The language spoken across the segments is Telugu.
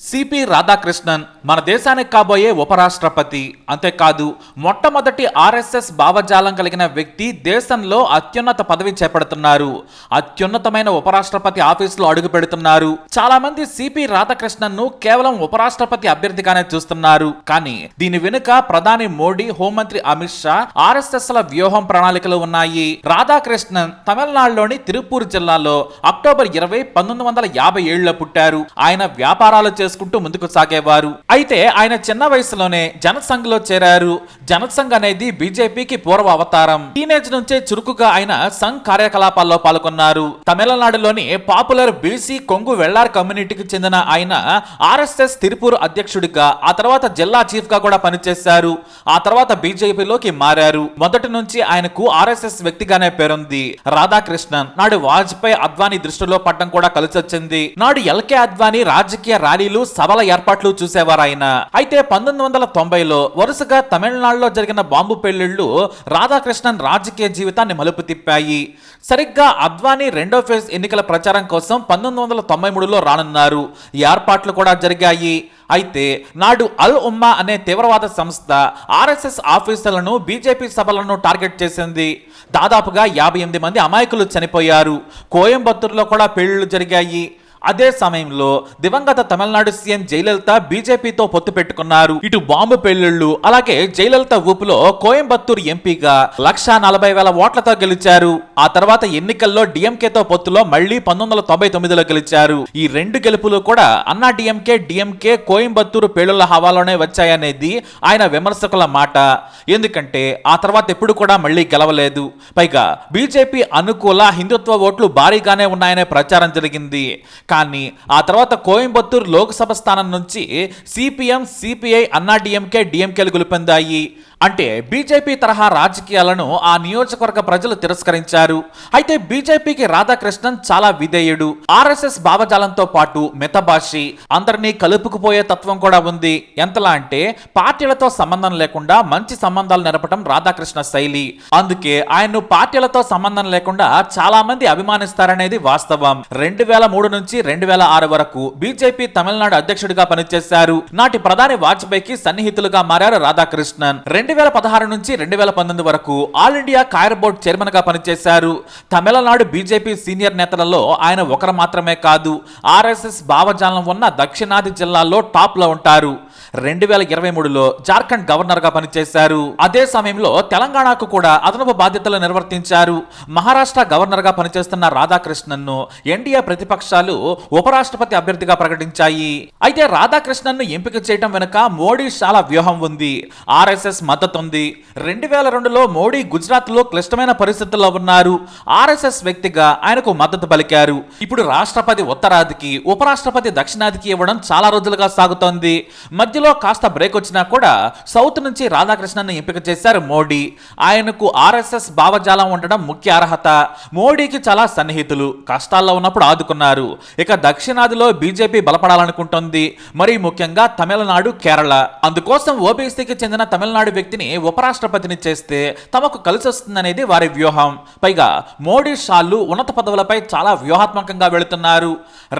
సిపి రాధాకృష్ణన్ మన దేశానికి కాబోయే ఉపరాష్ట్రపతి. అంతేకాదు మొట్టమొదటి ఆర్ఎస్ఎస్ భావజాలం కలిగిన వ్యక్తి దేశంలో అత్యున్నత పదవి చేపడుతున్నారు. అత్యున్నతమైన ఉపరాష్ట్రపతి ఆఫీసులో అడుగు పెడుతున్నారు. చాలా మంది సిపి రాధాకృష్ణన్ను కేవలం ఉపరాష్ట్రపతి అభ్యర్థిగానే చూస్తున్నారు. కానీ దీని వెనుక ప్రధాని మోడీ హోంమంత్రి అమిత్ షా ఆర్ఎస్ఎస్ ల వ్యూహం ప్రణాళికలు ఉన్నాయి. రాధాకృష్ణన్ తమిళనాడులోని తిరుపూర్ జిల్లాలో అక్టోబర్ ఇరవై పంతొమ్మిది వందల యాభై ఏడులో పుట్టారు. ఆయన వ్యాపారాలు చేసుకుంటూ ముందుకు సాగేవారు. అయితే ఆయన చిన్న వయసులోనే జనసంఘ్లో చేరారు. జనసంఘ్ అనేది బీజేపీకి పూర్వ అవతారం. టీనేజ్ నుంచే చురుకుగా ఆయన సంఘ్ కార్యకలాపాల్లో పాల్గొన్నారు. తమిళనాడులోని పాపులర్ బీసీ కొంగు వెళ్ళార్ కమ్యూనిటీకి చెందిన ఆయన ఆర్ఎస్ఎస్ తిరుపూర్ అధ్యక్షుడిగా ఆ తర్వాత జిల్లా చీఫ్గా కూడా పనిచేశారు. ఆ తర్వాత బీజేపీలోకి మారారు. మొదటి నుంచి ఆయనకు ఆర్ఎస్ఎస్ వ్యక్తిగానే పేరుంది. రాధాకృష్ణన్. నాడు వాజ్పేయి అద్వానీ దృష్టిలో పడ్డం కూడా కలిసొచ్చింది. నాడు ఎల్కే అద్వానీ రాజకీయ ర్యాలీలు సభల ఏర్పాట్లు చూసేవారు ఆయన అయితే పంతొమ్మిది వందల తొంభైలో వరుసగా తమిళనాడులో జరిగిన బాంబు పెళ్ళిళ్ళు రాధాకృష్ణన్ రాజకీయ జీవితాన్ని మలుపు తిప్పాయి. సరిగ్గా అద్వానీ రెండో ఫేజ్ ఎన్నికల ప్రచారం కోసం పంతొమ్మిది వందల తొంభై మూడులో రానున్నారు. ఈ ఏర్పాట్లు కూడా జరిగాయి. అయితే నాడు అల్ ఉమ్మా అనే తీవ్రవాద సంస్థ ఆర్ఎస్ఎస్ ఆఫీసర్లను బీజేపీ సభలను టార్గెట్ చేసింది. దాదాపుగా యాభై ఎనిమిది మంది అమాయకులు చనిపోయారు. కోయంబత్తూరులో కూడా పెళ్ళిళ్ళు జరిగాయి. అదే సమయంలో దివంగత తమిళనాడు సీఎం జయలలిత బీజేపీతో పొత్తు పెట్టుకున్నారు. ఇటు బాంబు పెళ్ళిళ్ళు అలాగే జయలలిత ఊపులో కోయంబత్తూరు ఎంపీగా లక్షా నలభై వేల ఓట్లతో గెలిచారు. ఆ తర్వాత ఎన్నికల్లో డిఎంకేతో పొత్తులో మళ్ళీ పంతొమ్మిది వందల తొంభై తొమ్మిదిలో గెలిచారు. ఈ రెండు గెలుపులు కూడా అన్నా డిఎంకే డిఎంకే కోయంబత్తూరు పేలుళ్ళ హవాలోనే వచ్చాయనేది ఆయన విమర్శకుల మాట. ఎందుకంటే ఆ తర్వాత ఎప్పుడు కూడా మళ్ళీ గెలవలేదు. పైగా బీజేపీ అనుకూల హిందుత్వ ఓట్లు భారీగానే ఉన్నాయనే ప్రచారం జరిగింది. కానీ ఆ తర్వాత కోయంబత్తూరు లోక్సభ స్థానం నుంచి సిపిఎం సిపిఐ అన్నా డిఎంకే డిఎంకేలు గెలుపొందాయి. అంటే బీజేపీ తరహా రాజకీయాలను ఆ నియోజకవర్గ ప్రజలు తిరస్కరించారు. అయితే బీజేపీకి రాధాకృష్ణన్ చాలా విధేయుడు. ఆర్ఎస్ఎస్ భావజాలంతో పాటు మితభాషి. అందరినీ కలుపుకుపోయే తత్వం కూడా ఉంది. ఎంతలా అంటే పార్టీలతో సంబంధం లేకుండా మంచి సంబంధాలు నెరపడం రాధాకృష్ణ శైలి. అందుకే ఆయన్ను పార్టీలతో సంబంధం లేకుండా చాలా మంది అభిమానిస్తారనేది వాస్తవం. రెండు వేల మూడు నుంచి రెండు వేల ఆరు వరకు బీజేపీ తమిళనాడు అధ్యక్షుడిగా పనిచేశారు. నాటి ప్రధాని వాజ్పేయికి సన్నిహితులుగా మారారు రాధాకృష్ణన్. రెండు వేల పదహారు నుంచి రెండు వేల పంతొమ్మిది వరకు ఆల్ ఇండియా కాయర్ బోర్డ్ చైర్మన్గా పనిచేశారు. తమిళనాడు బీజేపీ సీనియర్ నేతలలో ఆయన ఒకరు మాత్రమే కాదు. ఆర్ఎస్ఎస్ భావజాలం ఉన్న దక్షిణాది జిల్లాల్లో టాప్లో ఉంటారు. రెండు వేల ఇరవై మూడులో జార్ఖండ్ గవర్నర్గా పనిచేశారు. అదే సమయంలో తెలంగాణకు కూడా అదనపు బాధ్యతలు నిర్వర్తించారు. మహారాష్ట్ర గవర్నర్గా పనిచేస్తున్న రాధాకృష్ణన్ను ఎన్డీఏ ప్రతిపక్షాలు ఉపరాష్ట్రపతి అభ్యర్థిగా ప్రకటించాయి. అయితే రాధాకృష్ణన్ను ఎంపిక చేయడం వెనుక మోడీ చాలా వ్యూహం ఉంది. ఆర్ఎస్ఎస్ మద్దతు ఉంది. రెండు వేల రెండులో మోడీ గుజరాత్లో క్లిష్టమైన పరిస్థితుల్లో ఉన్నారు. ఆర్ఎస్ఎస్ వ్యక్తిగా ఆయనకు మద్దతు పలికారు. ఇప్పుడు రాష్ట్రపతి ఉత్తరాదికి ఉపరాష్ట్రపతి దక్షిణాదికి ఇవ్వడం చాలా రోజులుగా సాగుతోంది. మధ్య మధ్యలో కాస్త బ్రేక్ వచ్చినా కూడా సౌత్ నుంచి రాధాకృష్ణన్ ఎంపిక చేశారు మోడీ. ఆయనకు ఆర్ఎస్ఎస్ భావజాలం ఉండడం ముఖ్య అర్హత. మోడీకి చాలా సన్నిహితులు. కష్టాల్లో ఉన్నప్పుడు ఆదుకున్నారు. ఇక దక్షిణాదిలో బీజేపీ బలపడాలనుకుంటోంది. మరీ ముఖ్యంగా తమిళనాడు కేరళ. అందుకోసం ఓబీసీకి చెందిన తమిళనాడు వ్యక్తిని ఉపరాష్ట్రపతిని చేస్తే తమకు కలిసి వస్తుందనేది వారి వ్యూహం. పైగా మోడీ షాలు ఉన్నత పదవులపై చాలా వ్యూహాత్మకంగా వెళుతున్నారు.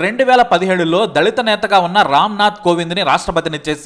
రెండు వేల పదిహేడులో దళిత నేతగా ఉన్న రామ్నాథ్ కోవింద్ని రాష్ట్రపతిని చేశారు.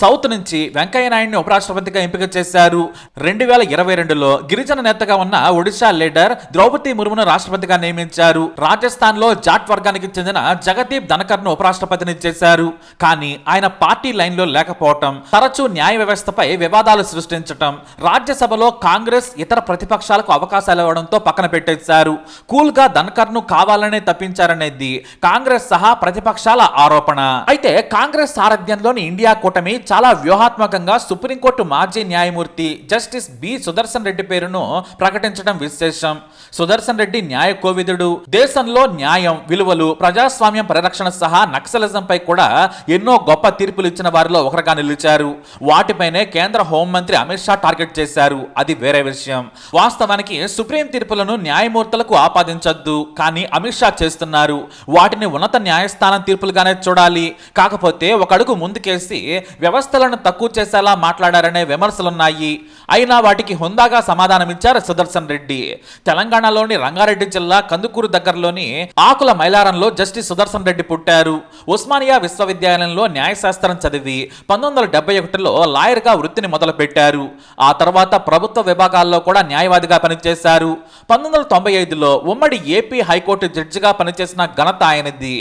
సౌత్ నుంచి వెంకయ్య నాయుడిని ఉపరాష్ట్రపతిగా ఎంపిక చేశారు. రెండు వేల ఇరవై రెండులో గిరిజన నేతగా ఉన్న ఒడిశా లీడర్ ద్రౌపది ముర్మును రాష్ట్రపతిగా నియమించారు. రాజస్థాన్లో జాట్ వర్గానికి చెందిన జగదీప్ ధనకర్ను ఉపరాష్ట్రపతిని చేశారు. కానీ ఆయన పార్టీ లైన్లో లేకపోవటం తరచూ న్యాయ వ్యవస్థపై వివాదాలు సృష్టించటం రాజ్యసభలో కాంగ్రెస్ ఇతర ప్రతిపక్షాలకు అవకాశాలు ఇవ్వడంతో పక్కన పెట్టేశారు. కూల్గా ధన్కర్ను కావాలనే తప్పించారనేది కాంగ్రెస్ సహా ప్రతిపక్షాల ఆరోపణ. అయితే కాంగ్రెస్ సారథ్యంలోని ఇండియా కూటమి చాలా వ్యూహాత్మకంగా సుప్రీంకోర్టు మాజీ న్యాయమూర్తి జస్టిస్ బి సుదర్శన్ రెడ్డి పేరును ప్రకటించడం విశేషం. సుదర్శన్ రెడ్డి న్యాయ కోవిదుడు. దేశంలో న్యాయం విలువలు ప్రజాస్వామ్యం పరిరక్షణ సహా నక్సలిజంపై కూడా ఎన్నో గొప్ప తీర్పులు ఇచ్చిన వారిలో ఒకరుగా నిలిచారు. వాటిపైనే కేంద్ర హోంమంత్రి అమిత్ షా టార్గెట్ చేశారు. అది వేరే విషయం. వాస్తవానికి సుప్రీం తీర్పులను న్యాయమూర్తులకు ఆపాదించొద్దు. కానీ అమిత్ షా చేస్తున్నారు. వాటిని ఉన్నత న్యాయస్థానం తీర్పులుగానే చూడాలి. కాకపోతే ఒక అడుగు ముందుకేసి వ్యవస్థలను తక్కువ చేసేలా మాట్లాడారనే విమర్శలున్నాయి. అయినా వాటికి హుందాగా సమాధానమిచ్చారు సుదర్శన్ రెడ్డి. తెలంగాణలోని రంగారెడ్డి జిల్లా కందుకూరు దగ్గరలోని ఆకుల మైలారంలో జస్టిస్ సుదర్శన్ రెడ్డి పుట్టారు. ఉస్మానియా విశ్వవిద్యాలయంలో న్యాయశాస్త్రం చదివి పంతొమ్మిది వందల డెబ్బై ఒకటిలో లాయర్గా వృత్తిని మొదలుపెట్టారు. ఆ తర్వాత ప్రభుత్వ విభాగాల్లో కూడా న్యాయవాదిగా పనిచేశారు. పంతొమ్మిది వందల తొంభై ఐదులో ఉమ్మడి ఏపీ హైకోర్టు జడ్జిగా పనిచేసిన ఘనత ఆయనది.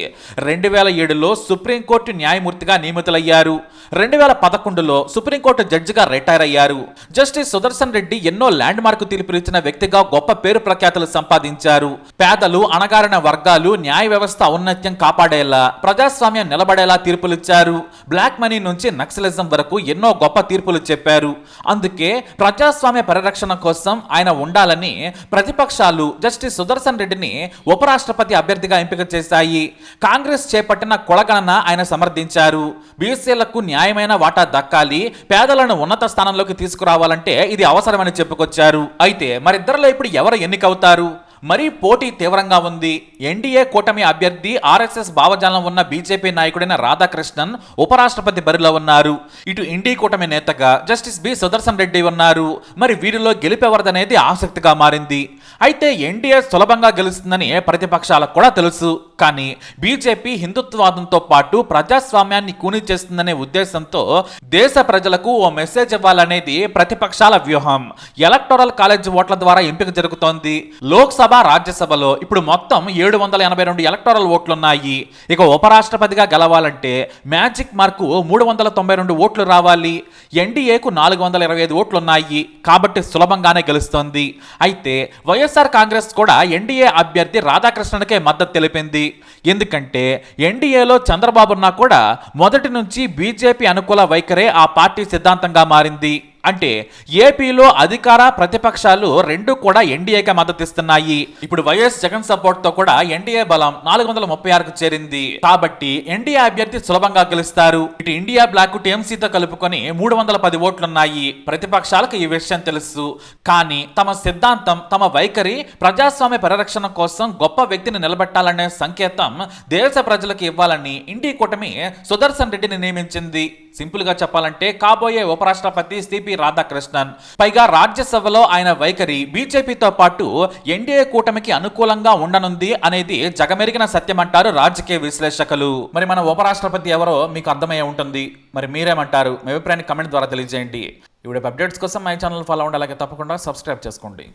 రెండు వేల ఏడులో సుప్రీంకోర్టు న్యాయమూర్తిగా నియమితులయ్యారు. రెండు వేల పదకొండులో సుప్రీంకోర్టు జడ్జిగా రిటైర్ అయ్యారు. జస్టిస్ సుదర్శన్ రెడ్డి ఎన్నో ల్యాండ్ మార్క్ తీర్పులు ఇచ్చిన వ్యక్తిగా గొప్ప పేరు ప్రఖ్యాతులు సంపాదించారు. పేదలు అణగారిన వర్గాలు న్యాయ వ్యవస్థ ఔన్నత్యం కాపాడేలా ప్రజాస్వామ్యం నిలబడేలా తీర్పులిచ్చారు. బ్లాక్ మనీ నుంచి నక్సలిజం వరకు ఎన్నో గొప్ప తీర్పులు చెప్పారు. అందుకే ప్రజాస్వామ్య పరిరక్షణ కోసం ఆయన ఉండాలని ప్రతిపక్షాలు జస్టిస్ సుదర్శన్ రెడ్డిని ఉపరాష్ట్రపతి అభ్యర్థిగా ఎంపిక చేశాయి. కాంగ్రెస్ చేపట్టిన కులగణన ఆయన సమర్థించారు. బీసీలకు న్యాయమైన వాటా దక్కాలి పేదలను ఉన్నత స్థానంలోకి తీసుకురావాలంటే ఇది అవసరమని చెప్పుకొచ్చారు. అయితే మరిద్దరిలో ఇప్పుడు ఎవరు ఎన్నికవుతారు? మరీ పోటీ తీవ్రంగా ఉంది. ఎన్డీఏ కూటమి అభ్యర్థి ఆర్ఎస్ఎస్ భావజాలం ఉన్న బీజేపీ నాయకుడైన రాధాకృష్ణన్ ఉపరాష్ట్రపతి బరిలో ఉన్నారు. ఇటు ఇండీ కూటమి నేతగా జస్టిస్ బి సుదర్శన్ రెడ్డి ఉన్నారు. మరి వీరిలో గెలిపెవరదనేది ఆసక్తిగా మారింది. అయితే ఎన్డీఏ సులభంగా గెలుస్తుందని ప్రతిపక్షాలకు కూడా తెలుసు. కానీ బీజేపీ హిందుత్వవాదంతో పాటు ప్రజాస్వామ్యాన్ని కూని చేస్తుందనే ఉద్దేశంతో దేశ ప్రజలకు ఓ మెసేజ్ ఇవ్వాలనేది ప్రతిపక్షాల వ్యూహం. ఎలక్టోరల్ కాలేజ్ ఓట్ల ద్వారా ఎంపిక జరుగుతోంది. లోక్సభ రాజ్యసభలో ఇప్పుడు మొత్తం ఏడు వందల ఎనభై రెండు ఎలక్టోరల్ ఓట్లున్నాయి. ఇక ఉపరాష్ట్రపతిగా గెలవాలంటే మ్యాజిక్ మార్కు మూడు వందల తొంభై రెండు ఓట్లు రావాలి. ఎన్డీఏకు నాలుగు వందల ఇరవై ఐదు ఓట్లున్నాయి. కాబట్టి సులభంగానే గెలుస్తోంది. అయితే వైఎస్ వైఎస్ఆర్ కాంగ్రెస్ కూడా ఎన్డీఏ అభ్యర్థి రాధాకృష్ణన్కే మద్దతు తెలిపింది. ఎందుకంటే ఎన్డీఏలో చంద్రబాబున్నా కూడా మొదటి నుంచి బీజేపీ అనుకూల వైఖరే ఆ పార్టీ సిద్ధాంతంగా మారింది. అంటే ఏపీలో అధికార ప్రతిపక్షాలు రెండు కూడా ఎన్డీఏకి మద్దతిస్తున్నాయి. ఇప్పుడు వైఎస్ జగన్ సపోర్ట్తో కూడా ఎన్డీఏ బలం నాలుగు వందల ముప్పై ఆరుకు చేరింది. కాబట్టి ఎన్డీఏ అభ్యర్థి సులభంగా గెలుస్తారు. ఇటు ఇండియా బ్లాక్ టీఎంసీతో కలుపుకొని మూడు వందల పది ఓట్లున్నాయి. ప్రతిపక్షాలకు ఈ విషయం తెలుసు. కానీ తమ సిద్ధాంతం తమ వైఖరి ప్రజాస్వామ్య పరిరక్షణ కోసం గొప్ప వ్యక్తిని నిలబెట్టాలనే సంకేతం దేశ ప్రజలకు ఇవ్వాలని ఇండి కూటమి సుదర్శన్ రెడ్డిని నియమించింది. సింపుల్గా చెప్పాలంటే కాబోయే ఉపరాష్ట్రపతి సిపి రాధాకృష్ణన్. పైగా రాజ్యసభలో ఆయన వైఖరి బీజేపీతో పాటు ఎన్డీఏ కూటమికి అనుకూలంగా ఉండనుంది అనేది జగమెరిగిన సత్యమంటారు రాజకీయ విశ్లేషకులు. మరి మన ఉపరాష్ట్రపతి ఎవరో మీకు అర్థమయ్యే ఉంటుంది. మరి మీరేమంటారు? మీ అభిప్రాయాన్ని కమెంట్ ద్వారా తెలియజేయండి. ఇవి అప్డేట్స్ కోసం మై ఛానల్ ఫాలో అవ్వండి. అలాగే తప్పకుండా సబ్స్క్రైబ్ చేసుకోండి.